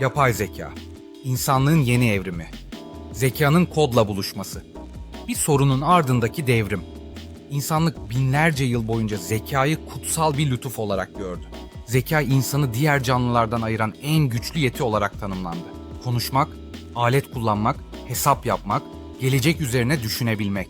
Yapay zeka. İnsanlığın yeni evrimi. Zekanın kodla buluşması. Bir sorunun ardındaki devrim. İnsanlık binlerce yıl boyunca zekayı kutsal bir lütuf olarak gördü. Zeka insanı diğer canlılardan ayıran en güçlü yeti olarak tanımlandı. Konuşmak, alet kullanmak, hesap yapmak, gelecek üzerine düşünebilmek.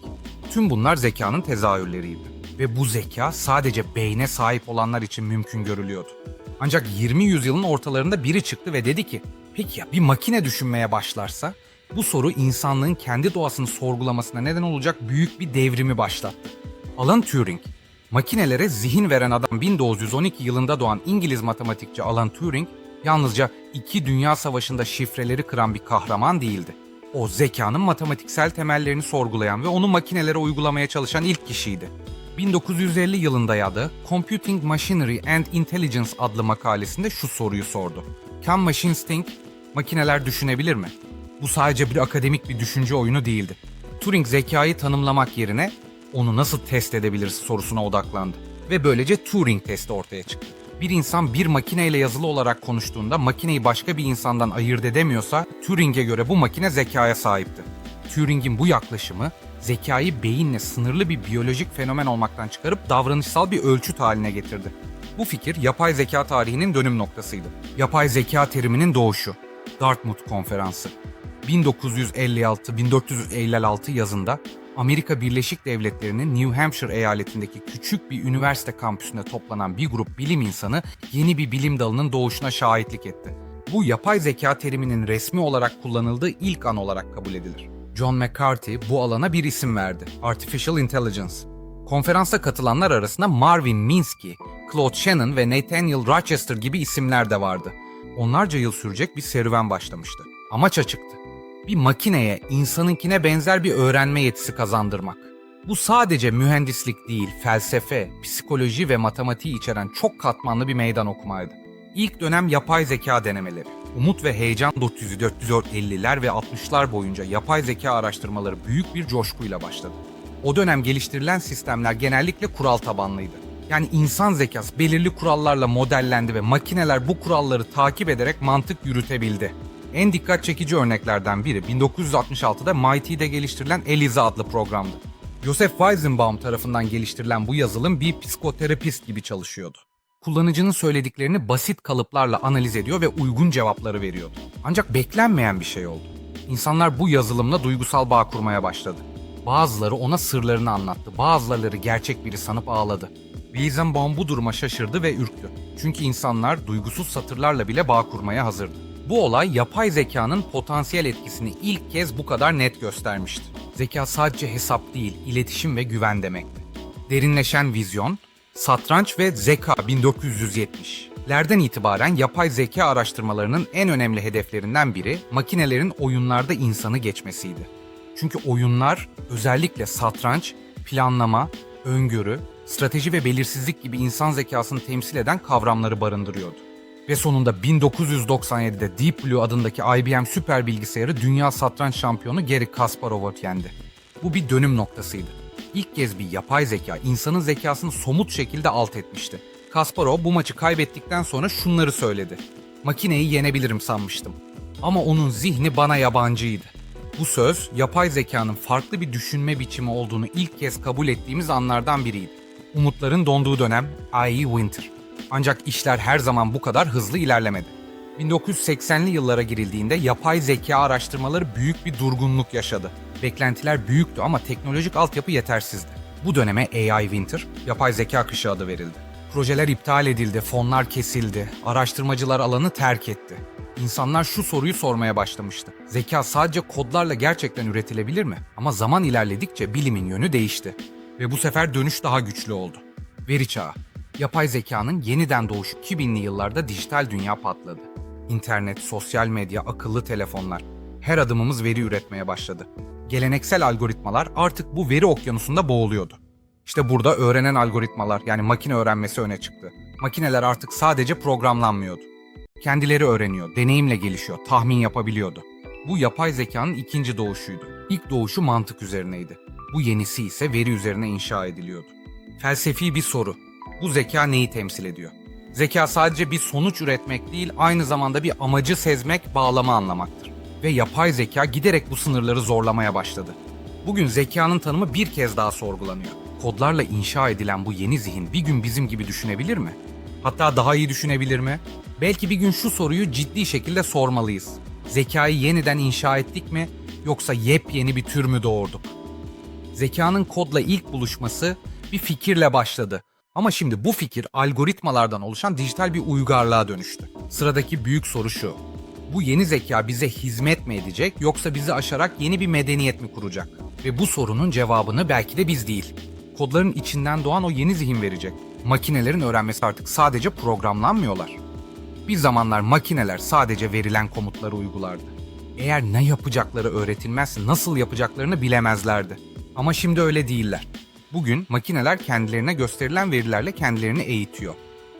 Tüm bunlar zekanın tezahürleriydi. Ve bu zeka sadece beyne sahip olanlar için mümkün görülüyordu. Ancak 20 yüzyılın ortalarında biri çıktı ve dedi ki, peki ya bir makine düşünmeye başlarsa? Bu soru insanlığın kendi doğasını sorgulamasına neden olacak büyük bir devrimi başlattı. Alan Turing, makinelere zihin veren adam 1912 yılında doğan İngiliz matematikçi Alan Turing, yalnızca iki dünya savaşında şifreleri kıran bir kahraman değildi. O zekanın matematiksel temellerini sorgulayan ve onu makinelere uygulamaya çalışan ilk kişiydi. 1950 yılında yazdığı Computing Machinery and Intelligence adlı makalesinde şu soruyu sordu. Can machines think? Makineler düşünebilir mi? Bu sadece bir akademik bir düşünce oyunu değildi. Turing zekayı tanımlamak yerine onu nasıl test edebiliriz sorusuna odaklandı. Ve böylece Turing testi ortaya çıktı. Bir insan bir makineyle yazılı olarak konuştuğunda makineyi başka bir insandan ayırt edemiyorsa Turing'e göre bu makine zekaya sahipti. Turing'in bu yaklaşımı zekayı beyinle sınırlı bir biyolojik fenomen olmaktan çıkarıp davranışsal bir ölçüt haline getirdi. Bu fikir yapay zeka tarihinin dönüm noktasıydı. Yapay zeka teriminin doğuşu. Dartmouth Konferansı. 1956-1456 yazında Amerika Birleşik Devletleri'nin New Hampshire eyaletindeki küçük bir üniversite kampüsünde toplanan bir grup bilim insanı yeni bir bilim dalının doğuşuna şahitlik etti. Bu yapay zeka teriminin resmi olarak kullanıldığı ilk an olarak kabul edilir. John McCarthy bu alana bir isim verdi. Artificial Intelligence. Konferansa katılanlar arasında Marvin Minsky, Claude Shannon ve Nathaniel Rochester gibi isimler de vardı. Onlarca yıl sürecek bir serüven başlamıştı. Amaç açıktı. Bir makineye insanınkine benzer bir öğrenme yetisi kazandırmak. Bu sadece mühendislik değil, felsefe, psikoloji ve matematiği içeren çok katmanlı bir meydan okumaydı. İlk dönem yapay zeka denemeleri. Umut ve heyecan 450'ler ve 60'lar boyunca yapay zeka araştırmaları büyük bir coşkuyla başladı. O dönem geliştirilen sistemler genellikle kural tabanlıydı. Yani insan zekası belirli kurallarla modellendi ve makineler bu kuralları takip ederek mantık yürütebildi. En dikkat çekici örneklerden biri 1966'da MIT'de geliştirilen ELIZA adlı programdı. Joseph Weizenbaum tarafından geliştirilen bu yazılım bir psikoterapist gibi çalışıyordu. Kullanıcının söylediklerini basit kalıplarla analiz ediyor ve uygun cevapları veriyordu. Ancak beklenmeyen bir şey oldu. İnsanlar bu yazılımla duygusal bağ kurmaya başladı. Bazıları ona sırlarını anlattı, bazıları gerçek biri sanıp ağladı. Weizenbaum bu duruma şaşırdı ve ürktü. Çünkü insanlar duygusuz satırlarla bile bağ kurmaya hazırdı. Bu olay yapay zekanın potansiyel etkisini ilk kez bu kadar net göstermişti. Zeka sadece hesap değil, iletişim ve güven demekti. Derinleşen vizyon, satranç ve zeka 1970'lerden itibaren yapay zeka araştırmalarının en önemli hedeflerinden biri makinelerin oyunlarda insanı geçmesiydi. Çünkü oyunlar özellikle satranç, planlama, öngörü, strateji ve belirsizlik gibi insan zekasını temsil eden kavramları barındırıyordu. Ve sonunda 1997'de Deep Blue adındaki IBM süper bilgisayarı dünya satranç şampiyonu Garry Kasparov'u yendi. Bu bir dönüm noktasıydı. İlk kez bir yapay zeka insanın zekasını somut şekilde alt etmişti. Kasparov bu maçı kaybettikten sonra şunları söyledi. Makineyi yenebilirim sanmıştım. Ama onun zihni bana yabancıydı. Bu söz yapay zekanın farklı bir düşünme biçimi olduğunu ilk kez kabul ettiğimiz anlardan biriydi. Umutların donduğu dönem i.e. Winter. Ancak işler her zaman bu kadar hızlı ilerlemedi. 1980'li yıllara girildiğinde yapay zeka araştırmaları büyük bir durgunluk yaşadı. Beklentiler büyüktü ama teknolojik altyapı yetersizdi. Bu döneme AI Winter, yapay zeka kışı adı verildi. Projeler iptal edildi, fonlar kesildi, araştırmacılar alanı terk etti. İnsanlar şu soruyu sormaya başlamıştı. Zeka sadece kodlarla gerçekten üretilebilir mi? Ama zaman ilerledikçe bilimin yönü değişti. Ve bu sefer dönüş daha güçlü oldu. Veri çağı. Yapay zekanın yeniden doğuşu 2000'li yıllarda dijital dünya patladı. İnternet, sosyal medya, akıllı telefonlar. Her adımımız veri üretmeye başladı. Geleneksel algoritmalar artık bu veri okyanusunda boğuluyordu. İşte burada öğrenen algoritmalar yani makine öğrenmesi öne çıktı. Makineler artık sadece programlanmıyordu. Kendileri öğreniyor, deneyimle gelişiyor, tahmin yapabiliyordu. Bu yapay zekanın ikinci doğuşuydu. İlk doğuşu mantık üzerineydi. Bu yenisi ise veri üzerine inşa ediliyordu. Felsefi bir soru. Bu zeka neyi temsil ediyor? Zeka sadece bir sonuç üretmek değil, aynı zamanda bir amacı sezmek, bağlama anlamaktır. Ve yapay zeka giderek bu sınırları zorlamaya başladı. Bugün zekanın tanımı bir kez daha sorgulanıyor. Kodlarla inşa edilen bu yeni zihin bir gün bizim gibi düşünebilir mi? Hatta daha iyi düşünebilir mi? Belki bir gün şu soruyu ciddi şekilde sormalıyız. Zekayı yeniden inşa ettik mi yoksa yepyeni bir tür mü doğurduk? Zekanın kodla ilk buluşması bir fikirle başladı. Ama şimdi bu fikir algoritmalardan oluşan dijital bir uygarlığa dönüştü. Sıradaki büyük soru şu. Bu yeni zeka bize hizmet mi edecek yoksa bizi aşarak yeni bir medeniyet mi kuracak? Ve bu sorunun cevabını belki de biz değil. Kodların içinden doğan o yeni zihin verecek. Makinelerin öğrenmesi artık sadece programlanmıyorlar. Bir zamanlar makineler sadece verilen komutları uygulardı. Eğer ne yapacakları öğretilmezse nasıl yapacaklarını bilemezlerdi. Ama şimdi öyle değiller. Bugün makineler kendilerine gösterilen verilerle kendilerini eğitiyor.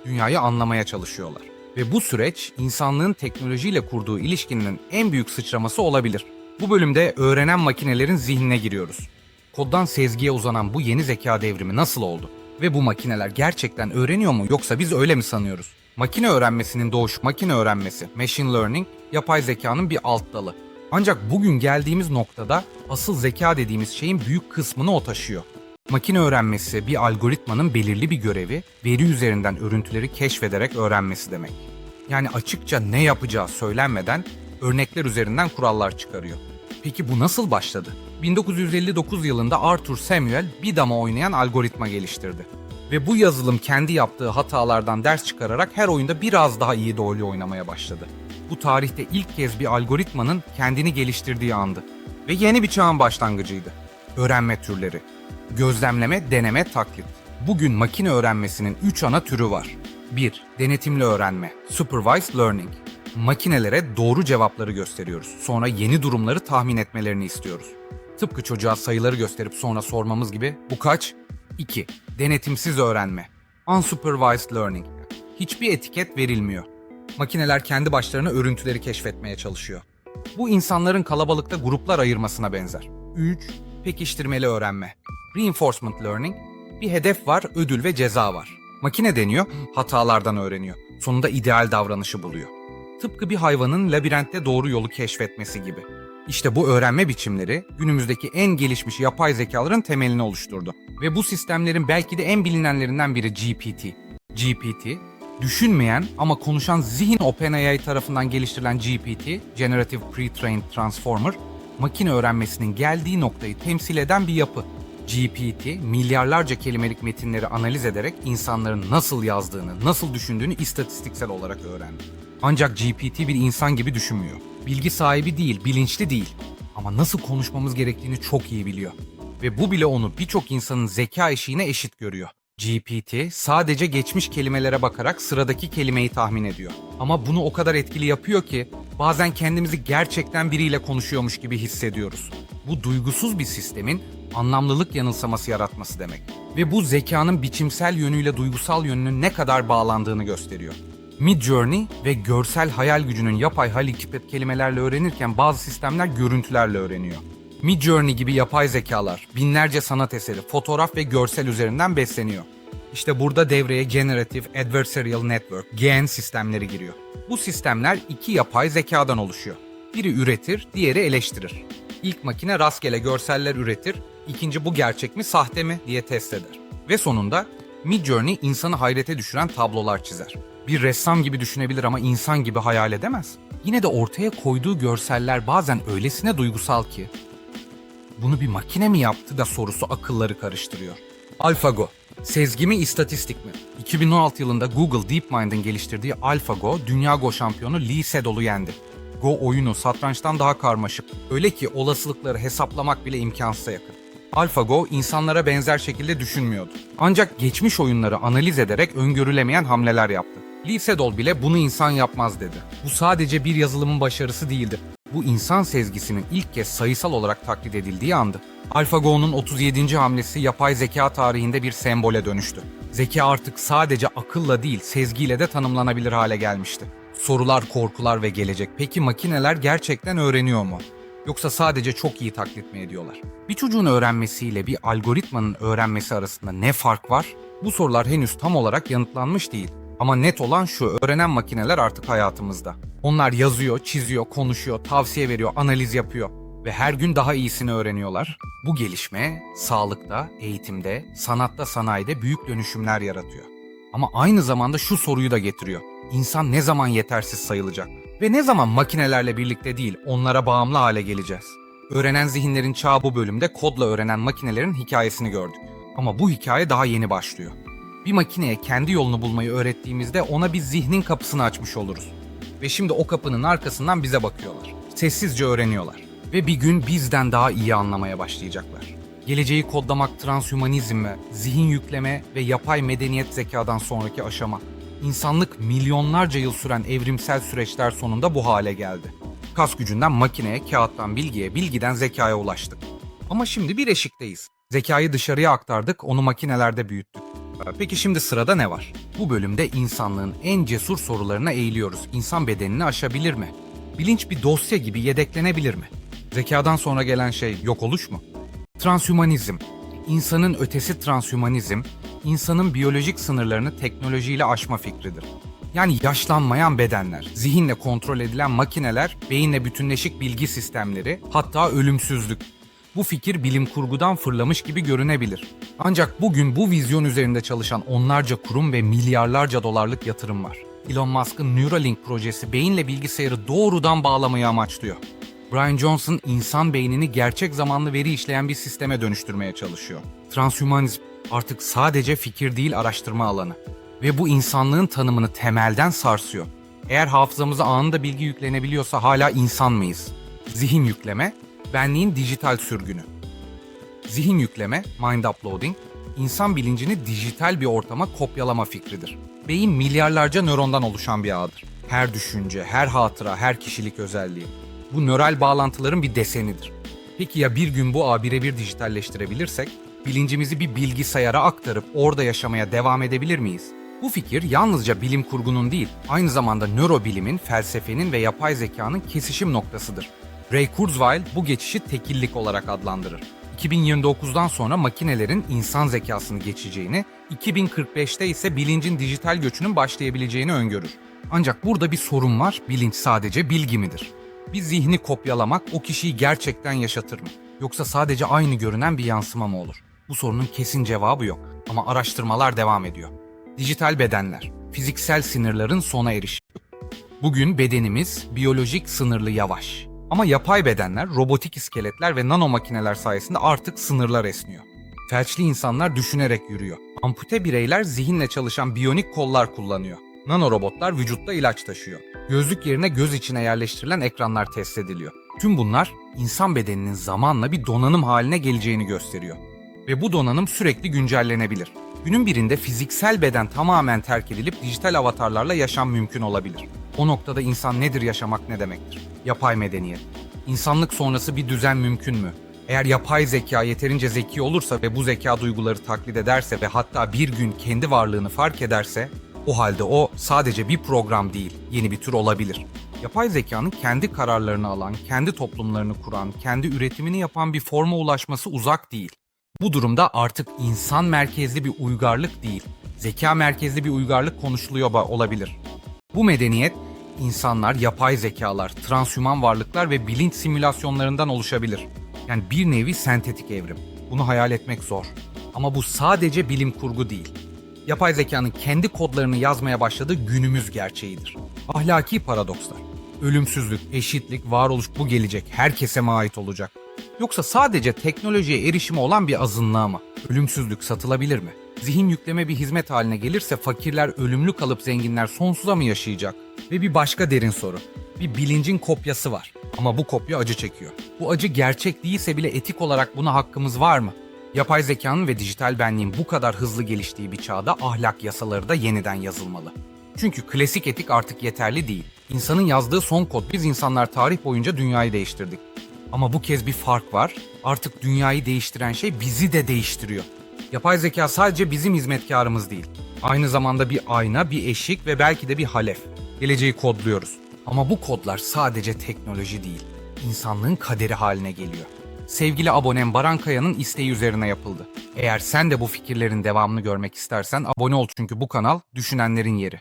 Dünyayı anlamaya çalışıyorlar. Ve bu süreç insanlığın teknolojiyle kurduğu ilişkinin en büyük sıçraması olabilir. Bu bölümde öğrenen makinelerin zihnine giriyoruz. Koddan sezgiye uzanan bu yeni zeka devrimi nasıl oldu? Ve bu makineler gerçekten öğreniyor mu yoksa biz öyle mi sanıyoruz? Makine öğrenmesinin doğuş makine öğrenmesi, machine learning, yapay zekanın bir alt dalı. Ancak bugün geldiğimiz noktada asıl zeka dediğimiz şeyin büyük kısmını o taşıyor. Makine öğrenmesi bir algoritmanın belirli bir görevi, veri üzerinden örüntüleri keşfederek öğrenmesi demek. Yani açıkça ne yapacağı söylenmeden örnekler üzerinden kurallar çıkarıyor. Peki bu nasıl başladı? 1959 yılında Arthur Samuel bir dama oynayan algoritma geliştirdi. Ve bu yazılım kendi yaptığı hatalardan ders çıkararak her oyunda biraz daha iyi rol oynamaya başladı. Bu tarihte ilk kez bir algoritmanın kendini geliştirdiği andı. Ve yeni bir çağın başlangıcıydı. Öğrenme türleri. Gözlemleme, deneme, taklit. Bugün makine öğrenmesinin 3 ana türü var. 1. Denetimli öğrenme, supervised learning. Makinelere doğru cevapları gösteriyoruz. Sonra yeni durumları tahmin etmelerini istiyoruz. Tıpkı çocuğa sayıları gösterip sonra sormamız gibi bu kaç? 2. Denetimsiz öğrenme. Unsupervised learning. Hiçbir etiket verilmiyor. Makineler kendi başlarına örüntüleri keşfetmeye çalışıyor. Bu insanların kalabalıkta gruplar ayırmasına benzer. 3. Pekiştirmeli öğrenme. Reinforcement learning. Bir hedef var, ödül ve ceza var. Makine deniyor, hatalardan öğreniyor. Sonunda ideal davranışı buluyor. Tıpkı bir hayvanın labirentte doğru yolu keşfetmesi gibi. İşte bu öğrenme biçimleri günümüzdeki en gelişmiş yapay zekaların temelini oluşturdu. Ve bu sistemlerin belki de en bilinenlerinden biri GPT. GPT, düşünmeyen ama konuşan zihin OpenAI tarafından geliştirilen GPT, Generative Pre-trained Transformer, makine öğrenmesinin geldiği noktayı temsil eden bir yapı. GPT, milyarlarca kelimelik metinleri analiz ederek insanların nasıl yazdığını, nasıl düşündüğünü istatistiksel olarak öğrendi. Ancak GPT bir insan gibi düşünmüyor. Bilgi sahibi değil, bilinçli değil. Ama nasıl konuşmamız gerektiğini çok iyi biliyor. Ve bu bile onu birçok insanın zeka eşiğine eşit görüyor. GPT sadece geçmiş kelimelere bakarak sıradaki kelimeyi tahmin ediyor. Ama bunu o kadar etkili yapıyor ki bazen kendimizi gerçekten biriyle konuşuyormuş gibi hissediyoruz. Bu duygusuz bir sistemin anlamlılık yanılsaması yaratması demek. Ve bu zekanın biçimsel yönüyle duygusal yönünün ne kadar bağlandığını gösteriyor. Midjourney ve görsel hayal gücünün yapay hareket kelimelerle öğrenirken bazı sistemler görüntülerle öğreniyor. Midjourney gibi yapay zekalar binlerce sanat eseri, fotoğraf ve görsel üzerinden besleniyor. İşte burada devreye Generative Adversarial Network, GAN sistemleri giriyor. Bu sistemler iki yapay zekadan oluşuyor. Biri üretir, diğeri eleştirir. İlk makine rastgele görseller üretir, ikinci bu gerçek mi sahte mi diye test eder. Ve sonunda Midjourney insanı hayrete düşüren tablolar çizer. Bir ressam gibi düşünebilir ama insan gibi hayal edemez. Yine de ortaya koyduğu görseller bazen öylesine duygusal ki bunu bir makine mi yaptı da sorusu akılları karıştırıyor. AlphaGo. Sezgi mi istatistik mi? 2016 yılında Google DeepMind'in geliştirdiği AlphaGo, Dünya Go şampiyonu Lee Sedol'u yendi. Go oyunu satrançtan daha karmaşık. Öyle ki olasılıkları hesaplamak bile imkansıza yakın. AlphaGo insanlara benzer şekilde düşünmüyordu. Ancak geçmiş oyunları analiz ederek öngörülemeyen hamleler yaptı. Lee Sedol bile bunu insan yapmaz dedi. Bu sadece bir yazılımın başarısı değildi. Bu insan sezgisinin ilk kez sayısal olarak taklit edildiği andı. AlphaGo'nun 37. hamlesi yapay zeka tarihinde bir sembole dönüştü. Zeka artık sadece akılla değil, sezgiyle de tanımlanabilir hale gelmişti. Sorular, korkular ve gelecek. Peki makineler gerçekten öğreniyor mu? Yoksa sadece çok iyi taklit mi ediyorlar? Bir çocuğun öğrenmesiyle bir algoritmanın öğrenmesi arasında ne fark var? Bu sorular henüz tam olarak yanıtlanmış değil. Ama net olan şu, öğrenen makineler artık hayatımızda. Onlar yazıyor, çiziyor, konuşuyor, tavsiye veriyor, analiz yapıyor ve her gün daha iyisini öğreniyorlar. Bu gelişme sağlıkta, eğitimde, sanatta, sanayide büyük dönüşümler yaratıyor. Ama aynı zamanda şu soruyu da getiriyor. İnsan ne zaman yetersiz sayılacak? Ve ne zaman makinelerle birlikte değil, onlara bağımlı hale geleceğiz? Öğrenen zihinlerin çağı bu bölümde kodla öğrenen makinelerin hikayesini gördük. Ama bu hikaye daha yeni başlıyor. Bir makineye kendi yolunu bulmayı öğrettiğimizde ona bir zihnin kapısını açmış oluruz. Ve şimdi o kapının arkasından bize bakıyorlar. Sessizce öğreniyorlar. Ve bir gün bizden daha iyi anlamaya başlayacaklar. Geleceği kodlamak transhümanizme, zihin yükleme ve yapay medeniyet zekadan sonraki aşama. İnsanlık milyonlarca yıl süren evrimsel süreçler sonunda bu hale geldi. Kas gücünden makineye, kağıttan bilgiye, bilgiden zekaya ulaştık. Ama şimdi bir eşikteyiz. Zekayı dışarıya aktardık, onu makinelerde büyüttük. Peki şimdi sırada ne var? Bu bölümde insanlığın en cesur sorularına eğiliyoruz. İnsan bedenini aşabilir mi? Bilinç bir dosya gibi yedeklenebilir mi? Zekadan sonra gelen şey yok oluş mu? Transhümanizm. İnsanın ötesi transhümanizm, insanın biyolojik sınırlarını teknolojiyle aşma fikridir. Yani yaşlanmayan bedenler, zihinle kontrol edilen makineler, beyinle bütünleşik bilgi sistemleri, hatta ölümsüzlük. Bu fikir bilim kurgudan fırlamış gibi görünebilir. Ancak bugün bu vizyon üzerinde çalışan onlarca kurum ve milyarlarca dolarlık yatırım var. Elon Musk'ın Neuralink projesi beyinle bilgisayarı doğrudan bağlamayı amaçlıyor. Brian Johnson insan beynini gerçek zamanlı veri işleyen bir sisteme dönüştürmeye çalışıyor. Transhümanizm artık sadece fikir değil araştırma alanı. Ve bu insanlığın tanımını temelden sarsıyor. Eğer hafızamıza anında bilgi yüklenebiliyorsa hala insan mıyız? Zihin yükleme, benliğin dijital sürgünü. Zihin yükleme, mind uploading, insan bilincini dijital bir ortama kopyalama fikridir. Beyin milyarlarca nörondan oluşan bir ağdır. Her düşünce, her hatıra, her kişilik özelliği. Bu nöral bağlantıların bir desenidir. Peki ya bir gün bu ağı birebir dijitalleştirebilirsek, bilincimizi bir bilgisayara aktarıp orada yaşamaya devam edebilir miyiz? Bu fikir yalnızca bilim kurgunun değil, aynı zamanda nörobilimin, felsefenin ve yapay zekanın kesişim noktasıdır. Ray Kurzweil bu geçişi tekillik olarak adlandırır. 2029'dan sonra makinelerin insan zekasını geçeceğini, 2045'te ise bilincin dijital göçünün başlayabileceğini öngörür. Ancak burada bir sorun var, bilinç sadece bilgi midir? Bir zihni kopyalamak o kişiyi gerçekten yaşatır mı? Yoksa sadece aynı görünen bir yansıma mı olur? Bu sorunun kesin cevabı yok ama araştırmalar devam ediyor. Dijital bedenler, fiziksel sınırların sona erişi. Bugün bedenimiz biyolojik sınırlı yavaş. Ama yapay bedenler, robotik iskeletler ve nano makineler sayesinde artık sınırlar esniyor. Felçli insanlar düşünerek yürüyor. Ampute bireyler zihinle çalışan biyonik kollar kullanıyor. Nanorobotlar vücutta ilaç taşıyor. Gözlük yerine göz içine yerleştirilen ekranlar test ediliyor. Tüm bunlar insan bedeninin zamanla bir donanım haline geleceğini gösteriyor. Ve bu donanım sürekli güncellenebilir. Günün birinde fiziksel beden tamamen terk edilip dijital avatarlarla yaşam mümkün olabilir. O noktada insan nedir yaşamak ne demektir? Yapay medeniyet. İnsanlık sonrası bir düzen mümkün mü? Eğer yapay zeka yeterince zeki olursa ve bu zeka duyguları taklit ederse ve hatta bir gün kendi varlığını fark ederse, o halde o sadece bir program değil, yeni bir tür olabilir. Yapay zekanın kendi kararlarını alan, kendi toplumlarını kuran, kendi üretimini yapan bir forma ulaşması uzak değil. Bu durumda artık insan merkezli bir uygarlık değil, zeka merkezli bir uygarlık konuşuluyor olabilir. Bu medeniyet insanlar, yapay zekalar, transhüman varlıklar ve bilinç simülasyonlarından oluşabilir. Yani bir nevi sentetik evrim. Bunu hayal etmek zor. Ama bu sadece bilim kurgu değil. Yapay zekanın kendi kodlarını yazmaya başladığı günümüz gerçeğidir. Ahlaki paradokslar. Ölümsüzlük, eşitlik, varoluş bu gelecek. Herkese mi ait olacak? Yoksa sadece teknolojiye erişimi olan bir azınlığa mı? Ölümsüzlük satılabilir mi? Zihin yükleme bir hizmet haline gelirse fakirler ölümlü kalıp zenginler sonsuza mı yaşayacak? Ve bir başka derin soru. Bir bilincin kopyası var. Ama bu kopya acı çekiyor. Bu acı gerçek değilse bile etik olarak buna hakkımız var mı? Yapay zekanın ve dijital benliğin bu kadar hızlı geliştiği bir çağda ahlak yasaları da yeniden yazılmalı. Çünkü klasik etik artık yeterli değil. İnsanın yazdığı son kod biz insanlar tarih boyunca dünyayı değiştirdik. Ama bu kez bir fark var. Artık dünyayı değiştiren şey bizi de değiştiriyor. Yapay zeka sadece bizim hizmetkarımız değil. Aynı zamanda bir ayna, bir eşik ve belki de bir halef. Geleceği kodluyoruz. Ama bu kodlar sadece teknoloji değil. İnsanlığın kaderi haline geliyor. Sevgili abonem Baran Kaya'nın isteği üzerine yapıldı. Eğer sen de bu fikirlerin devamını görmek istersen abone ol çünkü bu kanal düşünenlerin yeri.